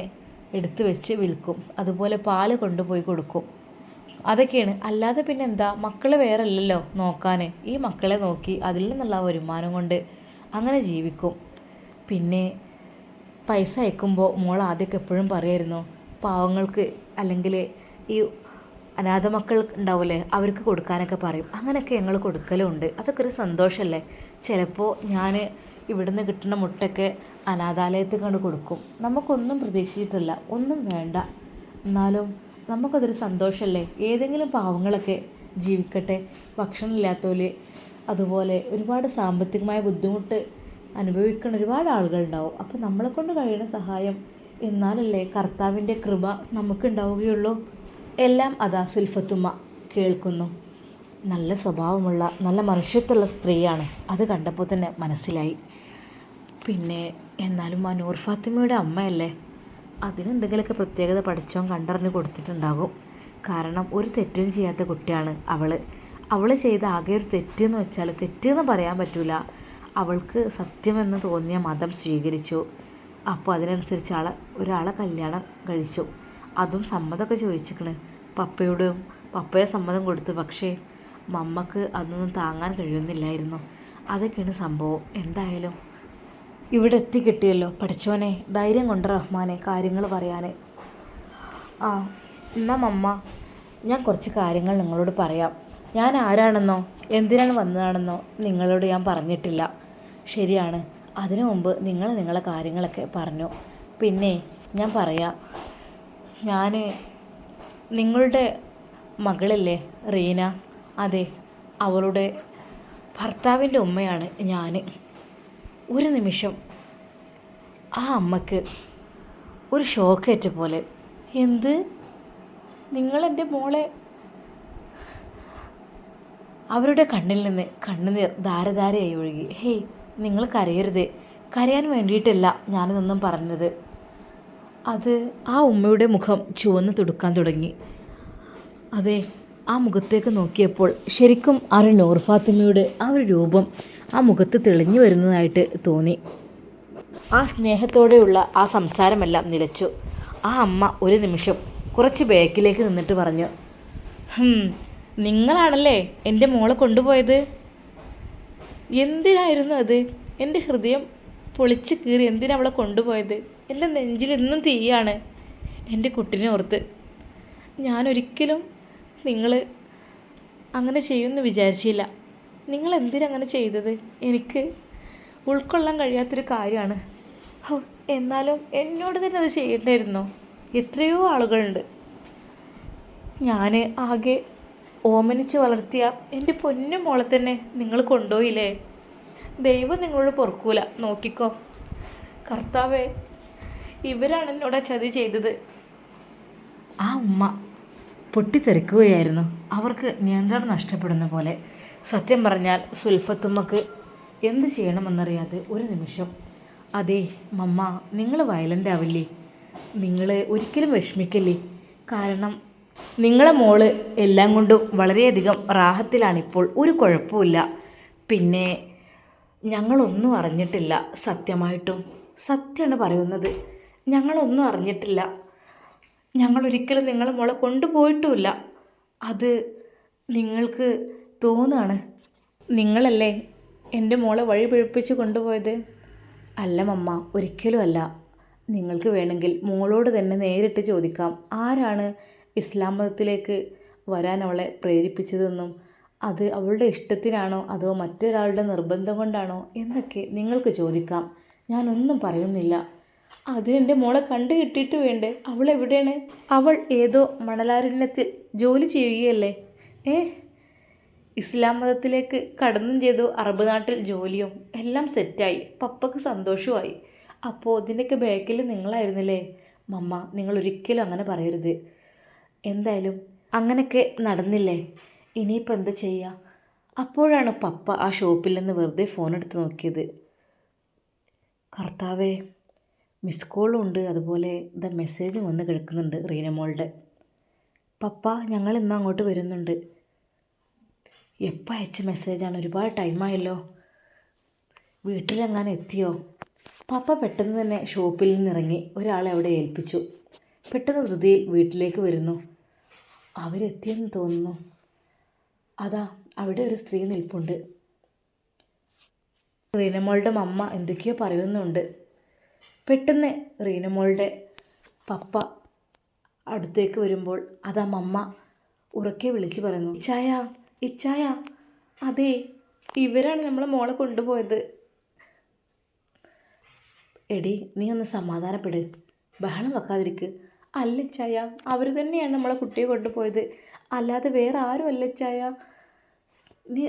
എടുത്തു വെച്ച് വിൽക്കും. അതുപോലെ പാൽ കൊണ്ടുപോയി കൊടുക്കും. അതൊക്കെയാണ്. അല്ലാതെ പിന്നെ എന്താ? മക്കൾ വേറെ അല്ലല്ലോ നോക്കാൻ ഈ മക്കളെ നോക്കി അതിൽ നിന്നുള്ള വരുമാനം കൊണ്ട് അങ്ങനെ ജീവിക്കും. പിന്നെ പൈസ അയക്കുമ്പോൾ മോൾ ആദ്യമൊക്കെ എപ്പോഴും പറയായിരുന്നു പാവങ്ങൾക്ക് അല്ലെങ്കിൽ ഈ അനാഥ മക്കൾ ഉണ്ടാവില്ലേ അവർക്ക് കൊടുക്കാനൊക്കെ പറയും. അങ്ങനെയൊക്കെ ഞങ്ങൾ കൊടുക്കലുണ്ട്. അതൊക്കെ ഒരു സന്തോഷമല്ലേ ചിലപ്പോൾ ഞാൻ ഇവിടുന്ന് കിട്ടുന്ന മുട്ടയൊക്കെ അനാഥാലയത്തിൽ കണ്ട് കൊടുക്കും. നമുക്കൊന്നും പ്രതീക്ഷിച്ചിട്ടില്ല. ഒന്നും വേണ്ട. എന്നാലും നമുക്കതൊരു സന്തോഷമല്ലേ ഏതെങ്കിലും പാവങ്ങളൊക്കെ ജീവിക്കട്ടെ. ഭക്ഷണമില്ലാത്തവർ അതുപോലെ ഒരുപാട് സാമ്പത്തികമായ ബുദ്ധിമുട്ട് അനുഭവിക്കുന്ന ഒരുപാട് ആളുകളുണ്ടാവും. അപ്പോൾ നമ്മളെ കൊണ്ട് കഴിയുന്ന സഹായം എന്നാലല്ലേ കർത്താവിന്റെ കൃപ നമുക്കുണ്ടാവുകയുള്ളൂ. എല്ലാം അതാ സുൽഫത്തുമ്മ കേൾക്കുന്നു. നല്ല സ്വഭാവമുള്ള നല്ല മനുഷ്യത്വമുള്ള സ്ത്രീയാണ്. അത് കണ്ടപ്പോൾ തന്നെ മനസ്സിലായി. പിന്നെ എന്നാലും ആ നൂർ ഫാത്തിമയുടെ അമ്മയല്ലേ? അതിനെന്തെങ്കിലുമൊക്കെ പ്രത്യേകത പഠിച്ചോ കണ്ടറിഞ്ഞ് കൊടുത്തിട്ടുണ്ടാകും. കാരണം ഒരു തെറ്റും ചെയ്യാത്ത കുട്ടിയാണ് അവൾ അവൾ ചെയ്ത ആകെ ഒരു തെറ്റെന്ന് വെച്ചാൽ തെറ്റെന്ന് പറയാൻ പറ്റില്ല അവൾക്ക് സത്യമെന്ന് തോന്നിയ മതം സ്വീകരിച്ചു. അപ്പോൾ അതിനനുസരിച്ച് ആളെ ഒരാളെ കല്യാണം കഴിച്ചു. അതും സമ്മതമൊക്കെ ചോദിച്ചിക്കണ്. പപ്പയോടും പപ്പയെ സമ്മതം കൊടുത്തു. പക്ഷേ മമ്മക്ക് അതൊന്നും താങ്ങാൻ കഴിയുന്നില്ലായിരുന്നു. അതൊക്കെയാണ് സംഭവം. എന്തായാലും ഇവിടെ എത്തി കിട്ടിയല്ലോ പഠിച്ചവനെ. ധൈര്യം കൊണ്ട് റഹ്മാനെ കാര്യങ്ങൾ പറയാൻ ആ എന്നാ മമ്മ ഞാൻ കുറച്ച് കാര്യങ്ങൾ നിങ്ങളോട് പറയാം. ഞാൻ ആരാണെന്നോ എന്തിനാണ് വന്നതാണെന്നോ നിങ്ങളോട് ഞാൻ പറഞ്ഞിട്ടില്ല. ശരിയാണ്. അതിനു മുമ്പ് നിങ്ങൾ നിങ്ങളെ കാര്യങ്ങളൊക്കെ പറഞ്ഞു. പിന്നെ ഞാൻ പറയാം. ഞാൻ നിങ്ങളുടെ മകളല്ലേ റീന? അതെ അവളുടെ ഭർത്താവിന്റെ ഉമ്മയാണ് ഞാൻ ഒരു നിമിഷം ആ അമ്മയ്ക്ക് ഒരു ഷോക്കേറ്റ പോലെ. എന്ത്? നിങ്ങളെന്റെ മോളെ അവരുടെ കണ്ണിൽ നിന്ന് കണ്ണുനീർ ധാരധാരയായി ഒഴുകി. ഹേയ് നിങ്ങൾ കരയരുത്. കരയാൻ വേണ്ടിയിട്ടല്ല ഞാനിതൊന്നും പറഞ്ഞത്. അത് ആ ഉമ്മയുടെ മുഖം ചുവന്ന് തുടുക്കാൻ തുടങ്ങി. അതെ ആ മുഖത്തേക്ക് നോക്കിയപ്പോൾ ശരിക്കും ആ ഒരു ഫാത്തിമയുടെ ആ ഒരു രൂപം ആ മുഖത്ത് തെളിഞ്ഞു വരുന്നതായിട്ട് തോന്നി. ആ സ്നേഹത്തോടെയുള്ള ആ സംസാരമെല്ലാം നിലച്ചു. ആ അമ്മ ഒരു നിമിഷം കുറച്ച് ബേക്കിലേക്ക് നിന്നിട്ട് പറഞ്ഞു "ഹും, നിങ്ങളാണല്ലേ എന്റെ മോളെ കൊണ്ടുപോയത്? എന്തിനായിരുന്നു അത്? എന്റെ ഹൃദയം പൊളിച്ച് കീറി എന്തിനാ അവളെ കൊണ്ടുപോയത്? എന്റെ നെഞ്ചിൽ ഇന്നും തീയാണ് എന്റെ കുട്ടിനെ ഓർത്ത്. ഞാനൊരിക്കലും നിങ്ങൾ അങ്ങനെ ചെയ്യുമെന്ന് വിചാരിച്ചില്ല. നിങ്ങൾ എന്തിനങ്ങനെ ചെയ്തത്? എനിക്ക് ഉൾക്കൊള്ളാൻ കഴിയാത്തൊരു കാര്യമാണ്. എന്നാലും എന്നോട് തന്നെ അത് ചെയ്യണ്ടായിരുന്നോ? എത്രയോ ആളുകളുണ്ട്. ഞാൻ ആകെ ഓമനിച്ച് വളർത്തിയ എന്റെ പൊന്നു മോളെ തന്നെ നിങ്ങൾ കൊണ്ടുപോയില്ലേ? ദൈവം നിങ്ങളോട് പൊറുക്കൂല. നോക്കിക്കോ. കർത്താവേ ഇവരാണ് എന്നോട് ചതി ചെയ്തത്. ആ ഉമ്മ പൊട്ടിത്തെറിക്കുകയായിരുന്നു. അവർക്ക് നിയന്ത്രണം നഷ്ടപ്പെടുന്ന പോലെ. സത്യം പറഞ്ഞാൽ സുൽഫത്തുമ്മക്ക് എന്ത് ചെയ്യണമെന്നറിയാതെ ഒരു നിമിഷം. അതെ മമ്മ നിങ്ങൾ വയലന്റ് ആവില്ലേ? നിങ്ങൾ ഒരിക്കലും വിഷമിക്കല്ലേ? കാരണം നിങ്ങളെ മോൾ എല്ലാം കൊണ്ടും വളരെയധികം റാഹത്തിലാണിപ്പോൾ. ഒരു കുഴപ്പമില്ല പിന്നെ ഞങ്ങളൊന്നും അറിഞ്ഞിട്ടില്ല സത്യമായിട്ടും. സത്യമാണ് പറയുന്നത്. ഞങ്ങളൊന്നും അറിഞ്ഞിട്ടില്ല. ഞങ്ങൾ ഒരിക്കലും നിങ്ങളെ മോളെ കൊണ്ടുപോയിട്ടുമില്ല. അത് നിങ്ങൾക്ക് തോന്നാണ്. നിങ്ങളല്ലേ എന്റെ മോളെ വഴി പിഴപ്പിച്ച് കൊണ്ടുപോയത്? അല്ല മമ്മ ഒരിക്കലുമല്ല നിങ്ങൾക്ക് വേണമെങ്കിൽ മോളോട് തന്നെ നേരിട്ട് ചോദിക്കാം. ആരാണ് ഇസ്ലാം മതത്തിലേക്ക് വരാൻ അവളെ പ്രേരിപ്പിച്ചതെന്നും അത് അവളുടെ ഇഷ്ടത്തിനാണോ അതോ മറ്റൊരാളുടെ നിർബന്ധം കൊണ്ടാണോ എന്നൊക്കെ നിങ്ങൾക്ക് ചോദിക്കാം. ഞാനൊന്നും പറയുന്നില്ല. അതിനെന്റെ മോളെ കണ്ടു കിട്ടിയിട്ട് വേണ്ടേ? അവൾ എവിടെയാണ്? അവൾ ഏതോ മണലാരണ്യത്തിൽ ജോലി ചെയ്യുകയല്ലേ? ഏ? ഇസ്ലാം മതത്തിലേക്ക് കടന്നും ചെയ്തു അറബ് നാട്ടിൽ ജോലിയും എല്ലാം സെറ്റായി. പപ്പക്ക് സന്തോഷമായി അപ്പോൾ ഇതിന്റെയൊക്കെ ബാക്കിൽ നിങ്ങളായിരുന്നില്ലേ? മമ്മ നിങ്ങൾ ഒരിക്കലും അങ്ങനെ പറയരുത്. എന്തായാലും അങ്ങനെയൊക്കെ നടന്നില്ലേ? ഇനിയിപ്പോൾ എന്താ ചെയ്യുക അപ്പോഴാണ് പപ്പ ആ ഷോപ്പിൽ നിന്ന് വെറുതെ ഫോൺ എടുത്ത് നോക്കിയത്. കർത്താവേ മിസ് കോളും ഉണ്ട്. അതുപോലെ ദ മെസ്സേജും വന്ന് കിടക്കുന്നുണ്ട് റീനമോളുടെ പപ്പ ഞങ്ങൾ ഇന്ന് അങ്ങോട്ട് വരുന്നുണ്ട്. എപ്പോൾ അയച്ച മെസ്സേജാണ് ഒരുപാട് ടൈമായല്ലോ വീട്ടിലെങ്ങാനും എത്തിയോ? പപ്പ പെട്ടെന്ന് തന്നെ ഷോപ്പിൽ നിന്നിറങ്ങി ഒരാളെ അവിടെ ഏൽപ്പിച്ചു. പെട്ടെന്ന് ധൃതിയിൽ വീട്ടിലേക്ക് വരുന്നു. അവരെത്തിയെന്ന് തോന്നുന്നു. അതാ അവിടെ ഒരു സ്ത്രീ നിൽപ്പുണ്ട്. റീനമോളുടെ മമ്മ എന്തൊക്കെയോ പറയുന്നുണ്ട്. പെട്ടെന്ന് റീനമോളുടെ പപ്പ അടുത്തേക്ക് വരുമ്പോൾ അതാ മമ്മ ഉറക്കെ വിളിച്ച് പറയുന്നു ഇച്ചായ ഇച്ചായ അതെ ഇവരാണ് നമ്മളെ മോളെ കൊണ്ടുപോയത്. എടി നീ ഒന്ന് സമാധാനപ്പെട് ബഹളം വെക്കാതിരിക്ക്. അല്ല ഇച്ചായ അവർ തന്നെയാണ് നമ്മളെ കുട്ടിയെ കൊണ്ടുപോയത്. അല്ലാതെ വേറെ ആരും അല്ല ഇച്ചായ. നീ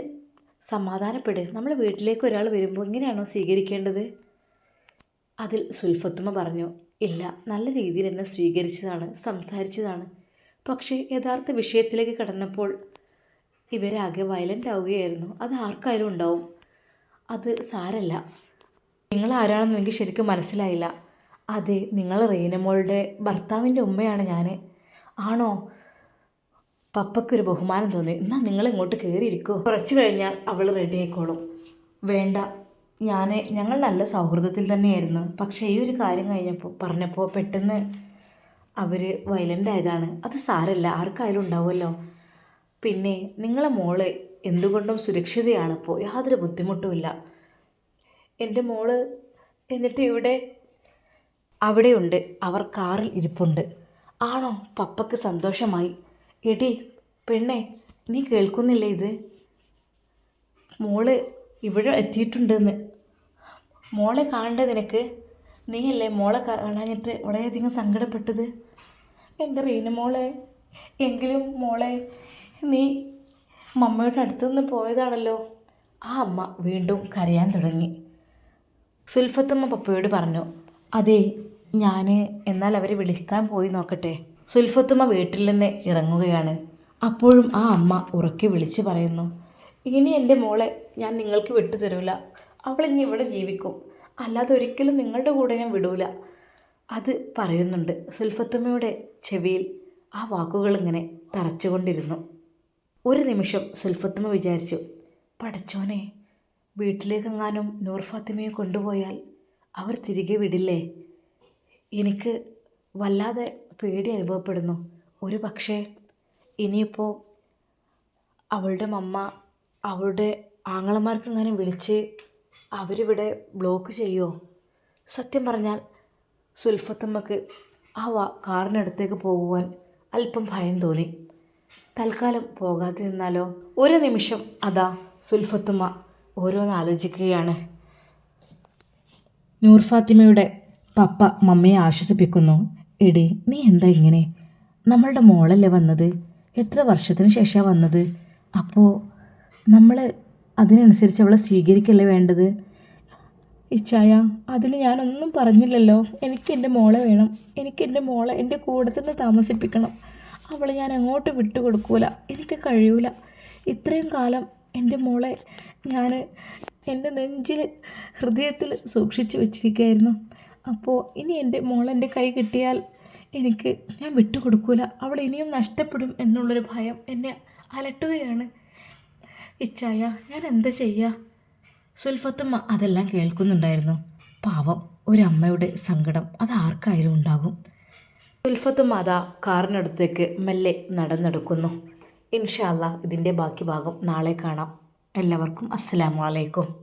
സമാധാനപ്പെട് നമ്മളെ വീട്ടിലേക്ക് ഒരാൾ വരുമ്പോൾ ഇങ്ങനെയാണോ സ്വീകരിക്കേണ്ടത്? അതിൽ സുൽഫത്തുമ്മ പറഞ്ഞു ഇല്ല നല്ല രീതിയിൽ എന്നെ സ്വീകരിച്ചതാണ് സംസാരിച്ചതാണ്. പക്ഷേ യഥാർത്ഥ വിഷയത്തിലേക്ക് കടന്നപ്പോൾ ഇവരാകെ വയലന്റ് ആവുകയായിരുന്നു. അത് ആർക്കായാലും ഉണ്ടാവും. അത് സാരല്ല. നിങ്ങൾ ആരാണെന്ന് എനിക്ക് ശരിക്കും മനസ്സിലായില്ല. അതെ നിങ്ങൾ റീനമോളുടെ ഭർത്താവിന്റെ ഉമ്മയാണ് ഞാൻ ആണോ? പപ്പയ്ക്കൊരു ബഹുമാനം തോന്നി. എന്നാൽ നിങ്ങൾ ഇങ്ങോട്ട് കയറിയിരിക്കോ? കുറച്ച് കഴിഞ്ഞാൽ അവൾ റെഡി ആയിക്കോളും. വേണ്ട ഞാൻ ഞങ്ങൾ നല്ല സൗഹൃദത്തിൽ തന്നെയായിരുന്നു. പക്ഷേ ഈ ഒരു കാര്യം കഴിഞ്ഞപ്പോൾ പറഞ്ഞപ്പോൾ പെട്ടെന്ന് അവർ വയലന്റ് ആയതാണ്. അത് സാരല്ല ആർക്കായാലും ഉണ്ടാവുമല്ലോ. പിന്നെ നിങ്ങളെ മോൾ എന്തുകൊണ്ടും സുരക്ഷിതയാണ് ഇപ്പോൾ യാതൊരു ബുദ്ധിമുട്ടുമില്ല എന്റെ മോൾ എന്നിട്ട് ഇവിടെ അവിടെയുണ്ട്. അവർ കാറിൽ ഇരിപ്പുണ്ട്. ആണോ? പപ്പയ്ക്ക് സന്തോഷമായി. എടി പെണ്ണേ നീ കേൾക്കുന്നില്ലേ ഇത്? മോൾ ഇവിടെ എത്തിയിട്ടുണ്ടെന്ന്. മോളെ കാണേണ്ട നിനക്ക്? നീയല്ലേ മോളെ കാണാഞ്ഞിട്ട് വളരെയധികം സങ്കടപ്പെട്ടത്? എന്റെ റീന മോളെ എങ്കിലും മോളെ നീ മമ്മയുടെ അടുത്തു നിന്ന് പോയതാണല്ലോ. ആ അമ്മ വീണ്ടും കരയാൻ തുടങ്ങി. സുൽഫത്തമ്മ പപ്പയോട് പറഞ്ഞു അതെ ഞാൻ എന്നാൽ അവരെ വിളിക്കാൻ പോയി നോക്കട്ടെ. സുൽഫത്തമ്മ വീട്ടിൽ നിന്ന് ഇറങ്ങുകയാണ്. അപ്പോഴും ആ അമ്മ ഉറക്കെ വിളിച്ചു പറയുന്നു ഇനി എന്റെ മോളെ ഞാൻ നിങ്ങൾക്ക് വിട്ടു തരൂല. അവൾ ഇനി ഇവിടെ ജീവിക്കും. അല്ലാതെ ഒരിക്കലും നിങ്ങളുടെ കൂടെ ഞാൻ വിടൂല. അത് പറയുന്നുണ്ട് സുൽഫത്തമ്മയുടെ ചെവിയിൽ. ആ വാക്കുകൾ ഇങ്ങനെ തറച്ചുകൊണ്ടിരുന്നു. ഒരു നിമിഷം സുൽഫത്തമ്മ വിചാരിച്ചു പടച്ചോനെ വീട്ടിലേക്കെങ്ങാനും നൂർ ഫാത്തിമയെ കൊണ്ടുപോയാൽ അവർ തിരികെ വിടില്ലേ? എനിക്ക് വല്ലാതെ പേടി അനുഭവപ്പെടുന്നു. ഒരു പക്ഷേ ഇനിയിപ്പോൾ അവളുടെ മമ്മ അവളുടെ ആങ്ങളമാർക്കെങ്ങാനും വിളിച്ച് അവരിവിടെ ബ്ലോക്ക് ചെയ്യുമോ സത്യം പറഞ്ഞാൽ സുൽഫത്തമ്മക്ക് ആ വാ കാറിനടുത്തേക്ക് പോകുവാൻ അല്പം ഭയം തോന്നി. തൽക്കാലം പോകാതെ നിന്നാലോ? ഒരു നിമിഷം അതാ സുൽഫത്തുമ്മ ഓരോന്ന് ആലോചിക്കുകയാണ്. നൂർ ഫാത്തിമയുടെ പപ്പ മമ്മയെ ആശ്വസിപ്പിക്കുന്നു. എടി നീ എന്താ ഇങ്ങനെ? നമ്മളുടെ മോളല്ലേ വന്നത്? എത്ര വർഷത്തിന് ശേഷമാണ് വന്നത്? അപ്പോൾ നമ്മൾ അതിനനുസരിച്ച് അവളെ സ്വീകരിക്കല്ലേ വേണ്ടത്? ഇച്ചായ അതിൽ ഞാനൊന്നും പറഞ്ഞില്ലല്ലോ. എനിക്ക് എന്റെ മോളെ വേണം. എനിക്ക് എന്റെ മോളെ എന്റെ കൂടെ തന്നെ താമസിപ്പിക്കണം. അവളെ ഞാൻ അങ്ങോട്ട് വിട്ടുകൊടുക്കൂല. എനിക്ക് കഴിയൂല. ഇത്രയും കാലം എന്റെ മോളെ ഞാൻ എന്റെ നെഞ്ചിൽ ഹൃദയത്തിൽ സൂക്ഷിച്ചു വച്ചിരിക്കുകയായിരുന്നു അപ്പോൾ ഇനി എന്റെ മോൾ എന്റെ കൈ കിട്ടിയാൽ എനിക്ക് ഞാൻ വിട്ടുകൊടുക്കൂല. അവൾ ഇനിയും നഷ്ടപ്പെടും എന്നുള്ളൊരു ഭയം എന്നെ അലട്ടുകയാണ്. ഇച്ചായ ഞാൻ എന്താ ചെയ്യുക സുൽഫത്തുമ്മ അതെല്ലാം കേൾക്കുന്നുണ്ടായിരുന്നു. പാവം ഒരമ്മയുടെ സങ്കടം അത് ആർക്കായാലും ഉണ്ടാകും സുൽഫത്തുമ്മ അതാ കാറിനടുത്തേക്ക് മെല്ലെ നടന്നെടുക്കുന്നു. ഇൻഷാല്ല ഇതിന്റെ ബാക്കി ഭാഗം നാളെ കാണാം. എല്ലാവർക്കും അസ്സലാമു അലൈക്കും.